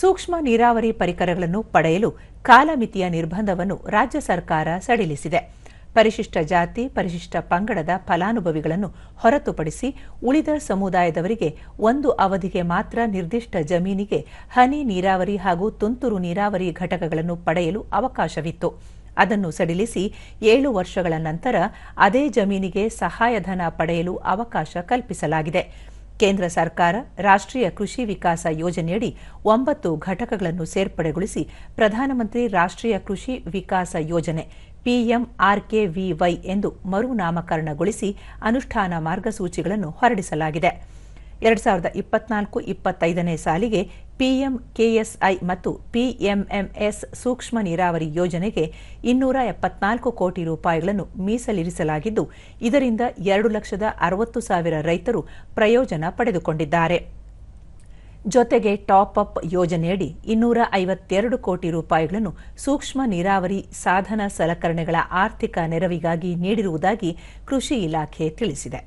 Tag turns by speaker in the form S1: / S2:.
S1: ಸೂಕ್ಷ್ಮ ನೀರಾವರಿ ಪರಿಕರಗಳನ್ನು ಪಡೆಯಲು ಕಾಲಮಿತಿಯ ನಿರ್ಬಂಧವನ್ನು ರಾಜ್ಯ ಸರ್ಕಾರ ಸಡಿಲಿಸಿದೆ. ಪರಿಶಿಷ್ಟ ಜಾತಿ, ಪರಿಶಿಷ್ಟ ಪಂಗಡದ ಫಲಾನುಭವಿಗಳನ್ನು ಹೊರತುಪಡಿಸಿ ಉಳಿದ ಸಮುದಾಯದವರಿಗೆ ಒಂದು ಅವಧಿಗೆ ಮಾತ್ರ ನಿರ್ದಿಷ್ಟ ಜಮೀನಿಗೆ ಹನಿ ನೀರಾವರಿ ಹಾಗೂ ತುಂತುರು ನೀರಾವರಿ ಘಟಕಗಳನ್ನು ಪಡೆಯಲು ಅವಕಾಶವಿತ್ತು. ಅದನ್ನು ಸಡಿಲಿಸಿ ಏಳು ವರ್ಷಗಳ ನಂತರ ಅದೇ ಜಮೀನಿಗೆ ಸಹಾಯಧನ ಪಡೆಯಲು ಅವಕಾಶ ಕಲ್ಪಿಸಲಾಗಿದೆ. ಕೇಂದ್ರ ಸರ್ಕಾರ ರಾಷ್ಟ್ರೀಯ ಕೃಷಿ ವಿಕಾಸ ಯೋಜನೆಯಡಿ ಒಂಬತ್ತು ಘಟಕಗಳನ್ನು ಸೇರ್ಪಡೆಗೊಳಿಸಿ ಪ್ರಧಾನಮಂತ್ರಿ ರಾಷ್ಟ್ರೀಯ ಕೃಷಿ ವಿಕಾಸ ಯೋಜನೆ ಪಿಎಂಆರ್ಕೆವಿವೈ ಎಂದು ಮರುನಾಮಕರಣಗೊಳಿಸಿ ಅನುಷ್ಠಾನ ಮಾರ್ಗಸೂಚಿಗಳನ್ನು ಹೊರಡಿಸಲಾಗಿದೆ. ಎರಡು ಸಾವಿರದ ಇಪ್ಪತ್ನಾಲ್ಕು ಇಪ್ಪತ್ತೈದನೇ ಸಾಲಿಗೆ ಪಿಎಂ ಕೆಎಸ್ಐ ಮತ್ತು ಪಿಎಂಎಂಎಸ್ ಸೂಕ್ಷ್ಮ ನೀರಾವರಿ ಯೋಜನೆಗೆ ಇನ್ನೂರ ಎಪ್ಪತ್ನಾಲ್ಕು ಕೋಟಿ ರೂಪಾಯಿಗಳನ್ನು ಮೀಸಲಿರಿಸಲಾಗಿದ್ದು, ಇದರಿಂದ ಎರಡು ಲಕ್ಷದ ಅರವತ್ತು ಸಾವಿರ ರೈತರು ಪ್ರಯೋಜನ ಪಡೆದುಕೊಂಡಿದ್ದಾರೆ. ಜೊತೆಗೆ ಟಾಪ್ ಅಪ್ ಯೋಜನೆಯಡಿ ಇನ್ನೂರ ಐವತ್ತೆರಡು ಕೋಟಿ ರೂಪಾಯಿಗಳನ್ನು ಸೂಕ್ಷ್ಮ ನೀರಾವರಿ ಸಾಧನ ಸಲಕರಣೆಗಳ ಆರ್ಥಿಕ ನೆರವಿಗಾಗಿ ನೀಡಿರುವುದಾಗಿ ಕೃಷಿ ಇಲಾಖೆ ತಿಳಿಸಿದೆ.